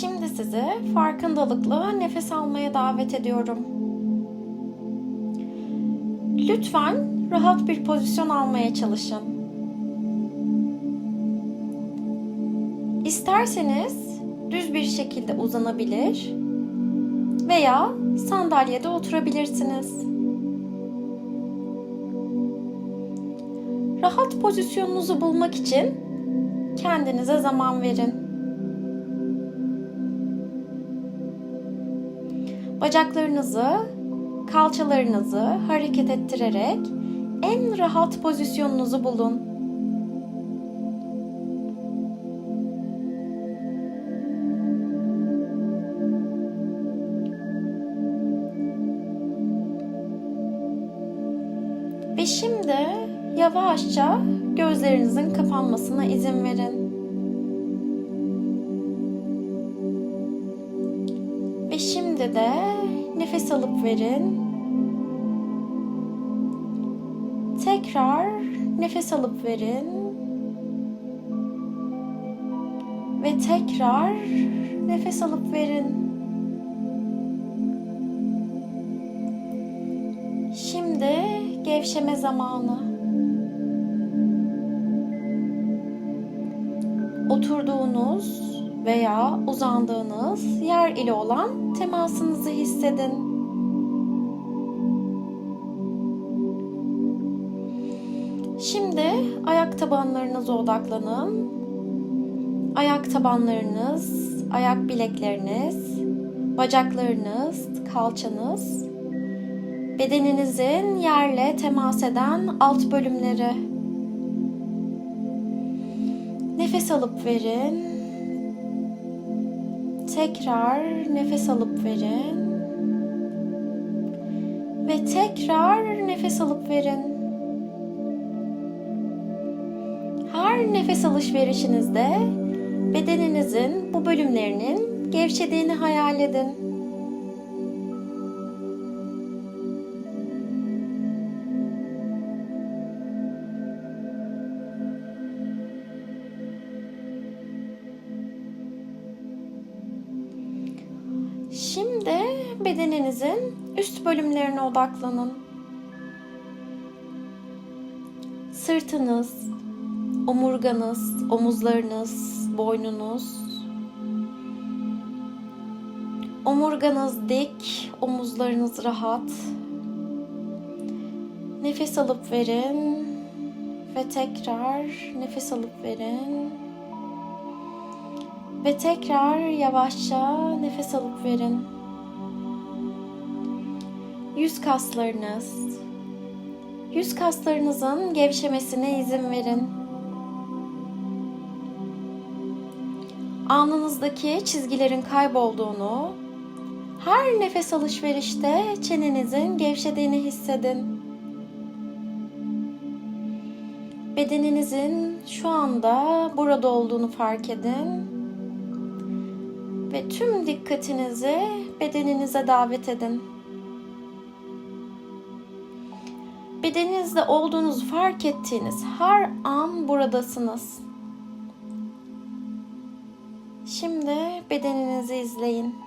Şimdi sizi farkındalıkla nefes almaya davet ediyorum. Lütfen rahat bir pozisyon almaya çalışın. İsterseniz düz bir şekilde uzanabilir veya sandalyede oturabilirsiniz. Rahat pozisyonunuzu bulmak için kendinize zaman verin. Bacaklarınızı, kalçalarınızı hareket ettirerek en rahat pozisyonunuzu bulun. Ve şimdi yavaşça gözlerinizin kapanmasına izin verin. Şimdi de nefes alıp verin. Tekrar nefes alıp verin. Ve tekrar nefes alıp verin. Şimdi gevşeme zamanı. Oturduğunuz veya uzandığınız yer ile olan temasınızı hissedin. Şimdi ayak tabanlarınıza odaklanın. Ayak tabanlarınız, ayak bilekleriniz, bacaklarınız, kalçanız, bedeninizin yerle temas eden alt bölümleri. Nefes alıp verin. Tekrar nefes alıp verin. Ve tekrar nefes alıp verin. Her nefes alışverişinizde bedeninizin bu bölümlerinin gevşediğini hayal edin. Şimdi bedeninizin üst bölümlerine odaklanın. Sırtınız, omurganız, omuzlarınız, boynunuz. Omurganız dik, omuzlarınız rahat. Nefes alıp verin ve tekrar nefes alıp verin. Ve tekrar yavaşça nefes alıp verin. Yüz kaslarınız. Yüz kaslarınızın gevşemesine izin verin. Alnınızdaki çizgilerin kaybolduğunu, her nefes alışverişte çenenizin gevşediğini hissedin. Bedeninizin şu anda burada olduğunu fark edin ve tüm dikkatinizi bedeninize davet edin. Bedeninizde olduğunuzu fark ettiğiniz her an buradasınız. Şimdi bedeninizi izleyin.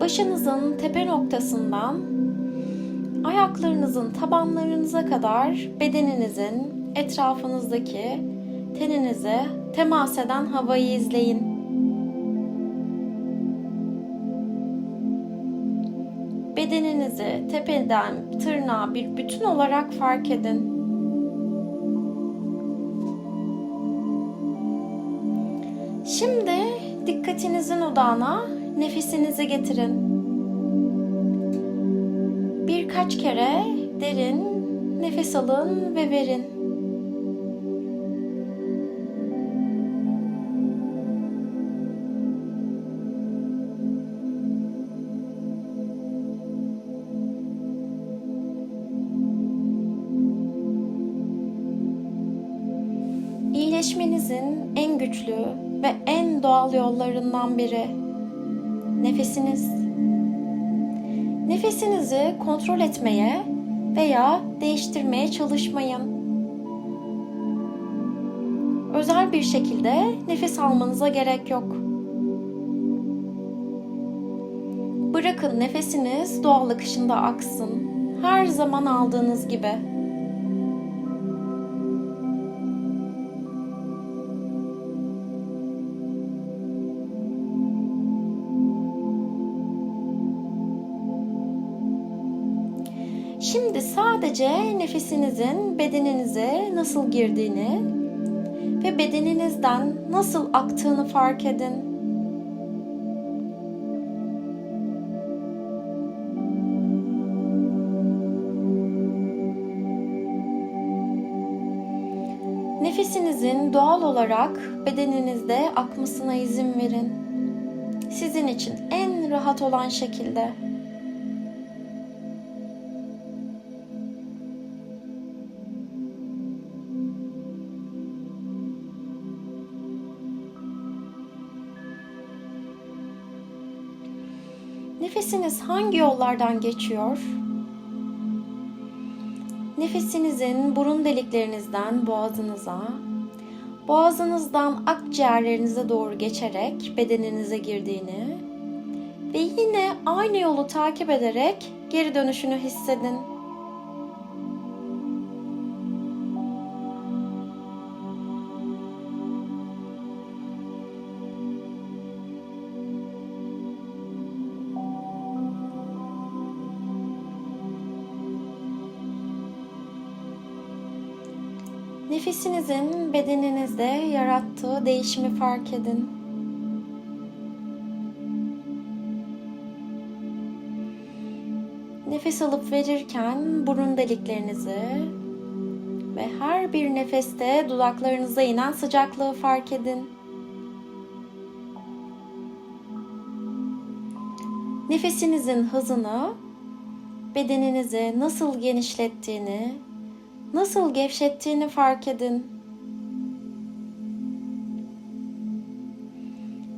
Başınızın tepe noktasından ayaklarınızın tabanlarınıza kadar bedeninizin etrafınızdaki teninize temas eden havayı izleyin. Bedeninizi tepeden tırnağa bir bütün olarak fark edin. Şimdi dikkatinizin odağına nefesinizi getirin. Birkaç kere derin nefes alın ve verin. iyileşmenizin en güçlü ve en doğal yollarından biri Nefesiniz. Nefesinizi kontrol etmeye veya değiştirmeye çalışmayın. Özel bir şekilde nefes almanıza gerek yok. Bırakın nefesiniz doğal akışında aksın. Her zaman aldığınız gibi. Sadece nefesinizin bedeninize nasıl girdiğini ve bedeninizden nasıl aktığını fark edin. Nefesinizin doğal olarak bedeninizde akmasına izin verin. Sizin için en rahat olan şekilde. Nefesiniz hangi yollardan geçiyor? Nefesinizin burun deliklerinizden boğazınıza, boğazınızdan akciğerlerinize doğru geçerek bedeninize girdiğini ve yine aynı yolu takip ederek geri dönüşünü hissedin. Nefesinizin bedeninizde yarattığı değişimi fark edin. Nefes alıp verirken burun deliklerinizi ve her bir nefeste dudaklarınıza inen sıcaklığı fark edin. Nefesinizin hızını, bedeninizi nasıl genişlettiğini nasıl gevşettiğini fark edin.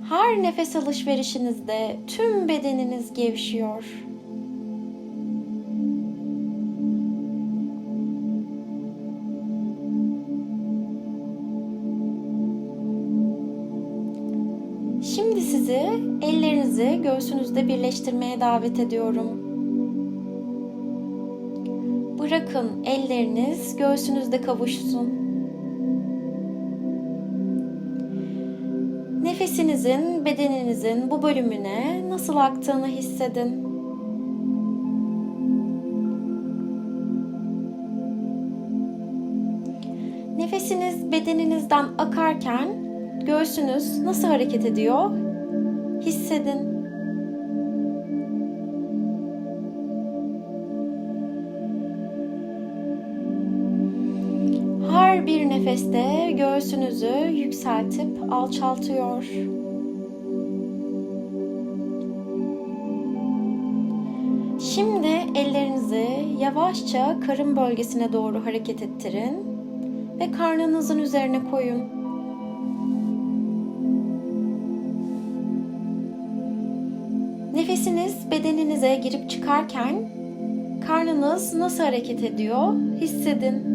Her nefes alışverişinizde tüm bedeniniz gevşiyor. Şimdi sizi ellerinizi göğsünüzde birleştirmeye davet ediyorum. Bırakın elleriniz göğsünüzde kavuşsun. Nefesinizin bedeninizin bu bölümüne nasıl aktığını hissedin. Nefesiniz bedeninizden akarken göğsünüz nasıl hareket ediyor? Hissedin. Bir nefeste göğsünüzü yükseltip alçaltıyor. Şimdi ellerinizi yavaşça karın bölgesine doğru hareket ettirin ve karnınızın üzerine koyun. Nefesiniz bedeninize girip çıkarken karnınız nasıl hareket ediyor hissedin.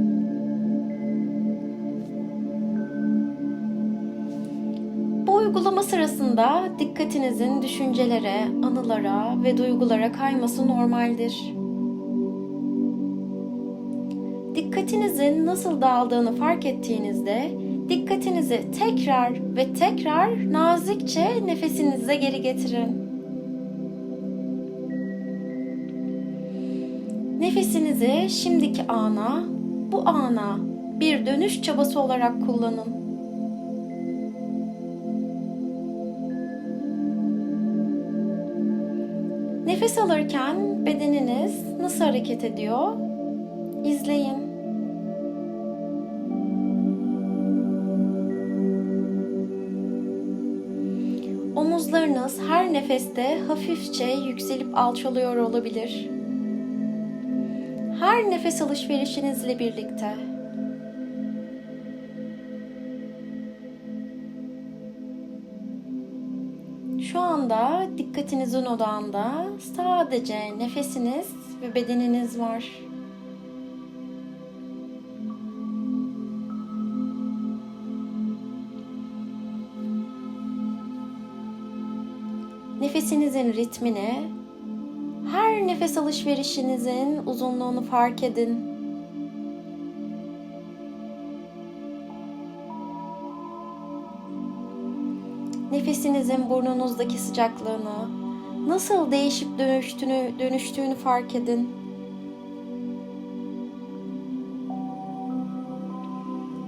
Sırasında dikkatinizin düşüncelere, anılara ve duygulara kayması normaldir. Dikkatinizin nasıl dağıldığını fark ettiğinizde dikkatinizi tekrar ve tekrar nazikçe nefesinize geri getirin. Nefesinizi şimdiki ana, bu ana bir dönüş çabası olarak kullanın. Nefes alırken bedeniniz nasıl hareket ediyor? İzleyin. Omuzlarınız her nefeste hafifçe yükselip alçalıyor olabilir. Her nefes alışverişinizle birlikte anda dikkatinizin odağında sadece nefesiniz ve bedeniniz var. Nefesinizin ritmini, her nefes alışverişinizin uzunluğunu fark edin. Nefesinizin burnunuzdaki sıcaklığını, nasıl değişip dönüştüğünü, dönüştüğünü fark edin.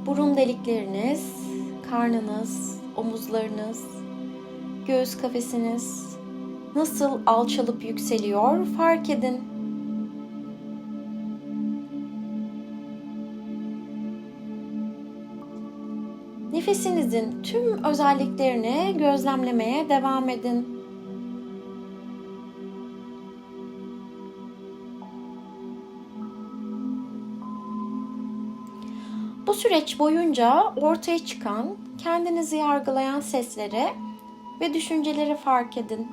Burun delikleriniz, karnınız, omuzlarınız, göğüs kafesiniz nasıl alçalıp yükseliyor fark edin. Nefesinizin tüm özelliklerini gözlemlemeye devam edin. Bu süreç boyunca ortaya çıkan, kendinizi yargılayan sesleri ve düşünceleri fark edin.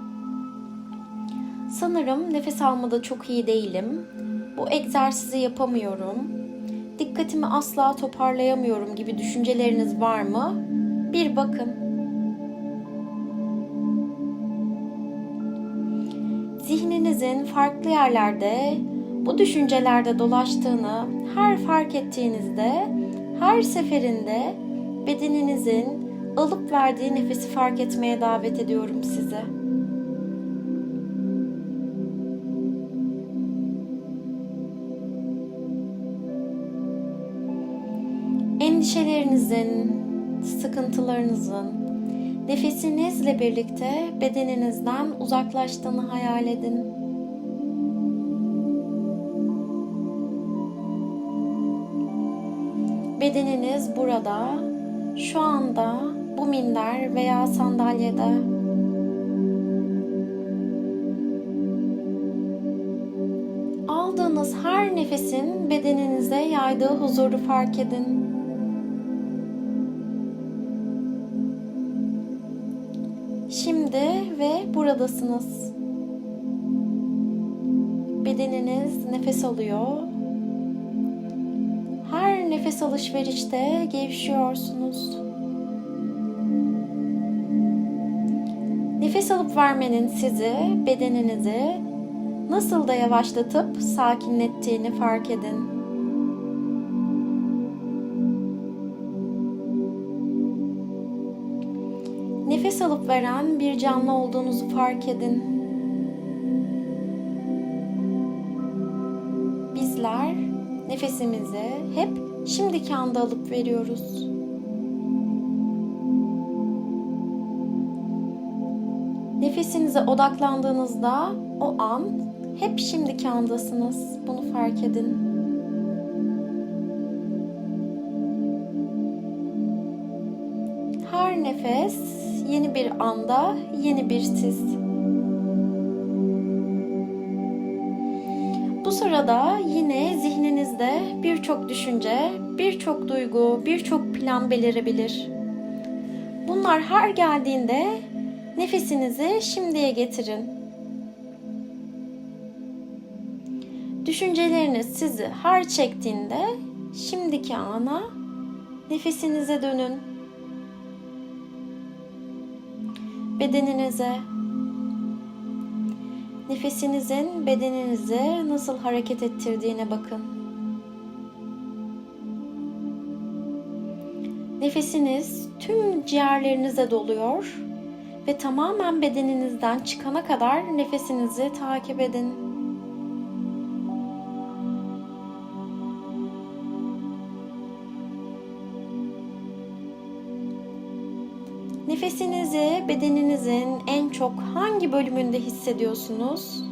Sanırım nefes almada çok iyi değilim. Bu egzersizi yapamıyorum. Dikkatimi asla toparlayamıyorum gibi düşünceleriniz var mı? Bir bakın. Zihninizin farklı yerlerde bu düşüncelerde dolaştığını her fark ettiğinizde her seferinde bedeninizin alıp verdiği nefesi fark etmeye davet ediyorum sizi. Endişelerinizin, sıkıntılarınızın nefesinizle birlikte bedeninizden uzaklaştığını hayal edin. Bedeniniz burada, şu anda bu minder veya sandalyede. Aldığınız her nefesin bedeninize yaydığı huzuru fark edin. Ve buradasınız. Bedeniniz nefes alıyor. Her nefes alışverişte gevşiyorsunuz. Nefes alıp vermenin sizi, bedeninizi nasıl da yavaşlatıp sakinlettiğini fark edin. Veren bir canlı olduğunuzu fark edin. Bizler nefesimizi hep şimdiki anda alıp veriyoruz. Nefesinize odaklandığınızda o an hep şimdiki andasınız. Bunu fark edin. Her nefes yeni bir anda, yeni bir siz. Bu sırada yine zihninizde birçok düşünce, birçok duygu, birçok plan belirebilir. Bunlar her geldiğinde nefesinizi şimdiye getirin. Düşünceleriniz sizi her çektiğinde şimdiki ana nefesinize dönün. Bedeninize, nefesinizin bedeninizi nasıl hareket ettirdiğine bakın. Nefesiniz tüm ciğerlerinize doluyor ve tamamen bedeninizden çıkana kadar nefesinizi takip edin. Nefesinizi bedeninizin en çok hangi bölümünde hissediyorsunuz?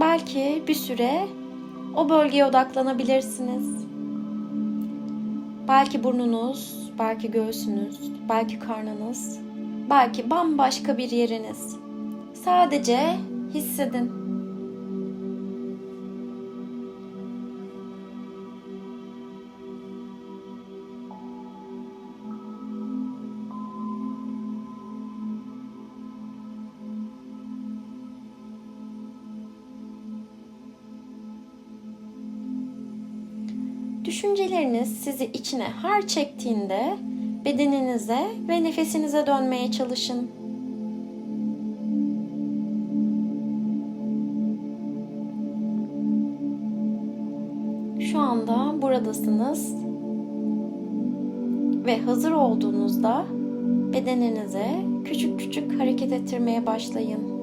Belki bir süre o bölgeye odaklanabilirsiniz. Belki burnunuz, belki göğsünüz, belki karnınız, belki bambaşka bir yeriniz. Sadece hissedin. Düşünceleriniz sizi içine her çektiğinde bedeninize ve nefesinize dönmeye çalışın. Şu anda buradasınız ve hazır olduğunuzda bedeninize küçük küçük hareket ettirmeye başlayın.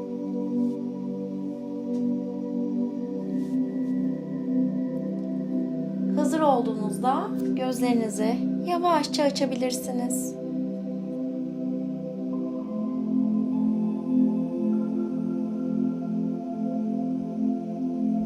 Olduğunuzda gözlerinizi yavaşça açabilirsiniz.